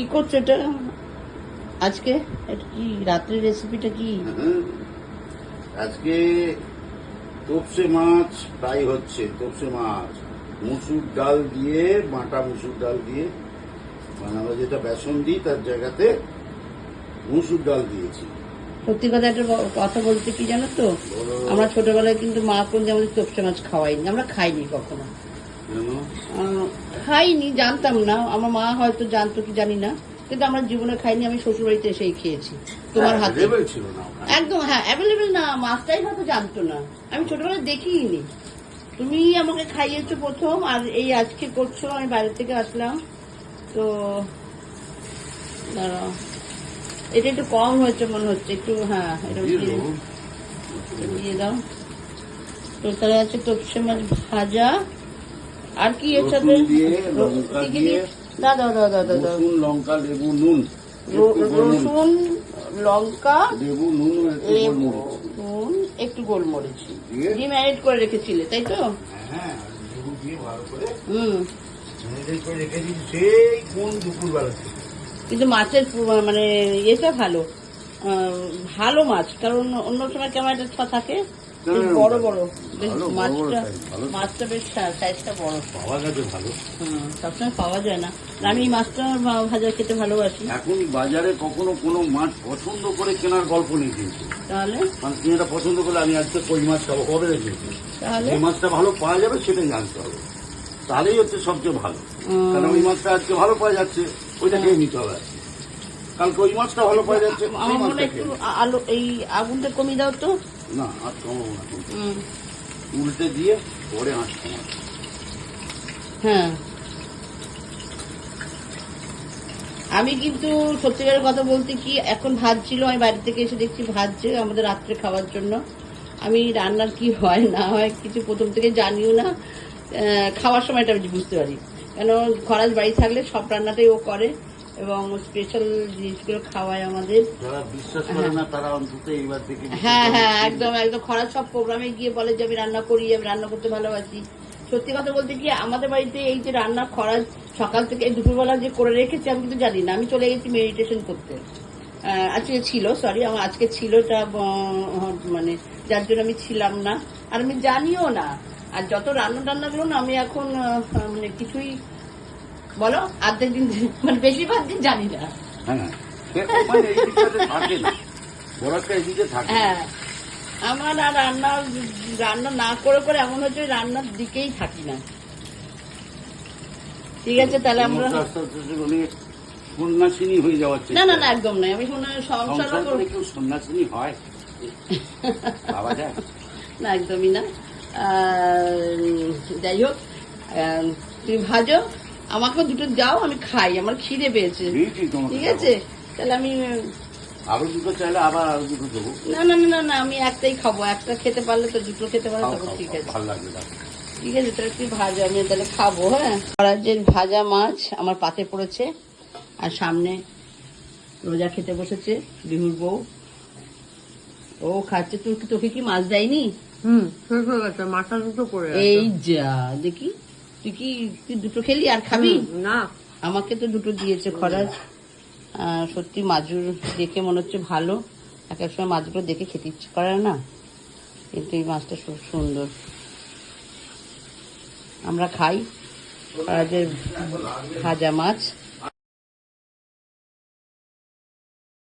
কি করছ এটা? আজকে? এটা কি রাত্রের রেসিপিটা কি? আজকে তোপসে মাছ ফ্রাই হচ্ছে তোপসে মাছ। মুসুর ডাল দিয়ে বাটা মুসুর ডাল দিয়ে। মানে আমরা যেটা বেসন দিই তার জায়গাতে মুসুর ডাল দিয়েছি। সত্যি কথা একটা কথা বলতে কি জানো তো? আমরা ছোটবেলায় কিন্তু মা কোন যেমন চোপসে মাছ খাওয়াইনি আমরা খাইনি কখনো। খাইনি জানতাম না। আমার মা হয়তো জানতো কি জানি না। কিন্তু আমার জীবনে খাইনি আমি শ্বশুর বাড়িতে এসেই খেয়েছি তোমার হ্যাঁ, হাতে। একদম হ্যাঁ অ্যাভেলেবেল না মাছটাই হয়তো জানতো না। আমি ছোটবেলায় দেখিনি তুমি আমাকে খাইয়েছো প্রথম আর এই আজকে করছ আমি বাইরে থেকে আসলাম। তো দাঁড়াও। এটা একটু কম হয়েছে মনে হচ্ছে একটু হ্যাঁ এটা দিয়ে দাও। তো তাহলে আছে তোপসে মাছ ভাজা। আর কি এর সাথে? লঙ্কা দিয়ে, দাও দাও দাও দাও দাও রসুন লঙ্কা লেবু নুন। রসুন লঙ্কা লেবু নুন একটু লেবু। নুন একটু গোলমরিচ। দিয়ে? দিয়ে করে রেখেছিলে তাই তো? হ্যাঁ হুম। কিন্তু মাছের মানে ইয়েটা ভালো। ভালো মাছ কারণ অন্য সময় কেমন একটা ছ থাকে। বড় বড় বেশ ভালো, বড় বড় মাছটা মাছটা বেশ সাইজটা বড়। পাওয়া গেছে ভালো। হুম, সবসময় পাওয়া যায় না। আমি মাছটা ভাজা খেতে ভালোবাসি। এখন বাজারে কখনো কোনো মাছ পছন্দ করে কেনার গল্প নেই কিন্তু। তাহলে? মানে তুমি এটা পছন্দ করলে আমি আজকে কই মাছ খাব কবে রেখেছি তাহলে? মাছটা ভালো পাওয়া যাবে সেটাই জানতে হবে। তাহলেই হচ্ছে সবচেয়ে ভালো। কারণ ওই মাছটা আজকে ভালো পাওয়া যাচ্ছে ওইটা খেয়ে নিতে হবে। কালকে ওই মাছটা ভালো পাওয়া যাচ্ছে আমার মনে হয় একটু খেয়ে এই আগুনটা কমিয়ে দাও তো। না আর কমাবো না। উল্টে দিয়ে পরে আঁচ কমাবো হ্যাঁ। আমি কিন্তু সত্যিকারের কথা বলতে কি এখন ভাত ছিল আমি বাড়ি থেকে এসে দেখছি ভাজছে আমাদের রাত্রে খাওয়ার জন্য। আমি রান্নার কি হয় না হয় কিছু প্রথম থেকে জানিও না। খাওয়ার সময়টা আমি বুঝতে পারি। কেন খরাজ বাড়ি থাকলে সব রান্নাটাই ও করে। এবং স্পেশাল জিনিসগুলো খাওয়ায় আমাদের। হ্যাঁ হ্যাঁ একদম একদম। খরার সব প্রোগ্রামে গিয়ে বলে যে আমি রান্না করি আমি রান্না করতে ভালোবাসি। সত্যি কথা বলতে কি আমাদের বাড়িতে এই যে রান্না খরার সকাল থেকে দুপুরবেলা যে করে রেখেছি আমি কিন্তু জানি না। আমি চলে গেছি মেডিটেশন করতে। আজকে ছিল সরি আমার আজকে ছিল এটা মানে যার জন্য আমি ছিলাম না। আর আমি জানিও না। আর যত রান্না টান্নাগুলো না আমি এখন মানে কিছুই বলো অর্ধেক দিন মানে বেশিরভাগ দিন জানি না। হ্যাঁ মানে না। হ্যাঁ। আমার আর রান্না রান্না না করে করে এমন হচ্ছে রান্নার দিকেই থাকি না। ঠিক আছে তাহলে আমরা মানে সন্ন্যাসিনী হয়ে যাওয়ার না না না একদম নয়। আমি মনে সংসার করে কেউ সন্ন্যাসিনী হয়। বাবা যায়। না একদমই না। যাই হোক তুমি ভাজো। আমাকেও দুটো যাও আমি খাই আমার খিদে পেয়েছে। ঠিক আছে? তাহলে আমি আরও দুটো চাইলে আবার আরও দুটো দেবো। না না না না আমি একটাই খাব। একটা খেতে পারলে তো দুটো খেতে পারলে তখন ঠিক আছে। ভালো লাগবে ঠিক আছে তাহলে তুই ভাজা আমি তাহলে খাব হ্যাঁ? করাজের ভাজা মাছ আমার পাতে পড়েছে আর সামনে রোজা খেতে বসেছে বিহুর বউ। ও খাচ্ছে তোর কি তোকে কি মাছ দেয়নি? হুম শেষ হয়ে গেছে মাথা দুটো করে এই যা দেখি। তুই কি তুই দুটো খেলি আর খাবি? না। আমাকে তো দুটো দিয়েছে খরাজ সত্যি মাজুর দেখে মনে হচ্ছে ভালো। এক এক সময় মাছগুলো দেখে খেতে ইচ্ছে করে না। কিন্তু এই মাছটা খুব সুন্দর। আমরা খাই। খরাজের ভাজা মাছ।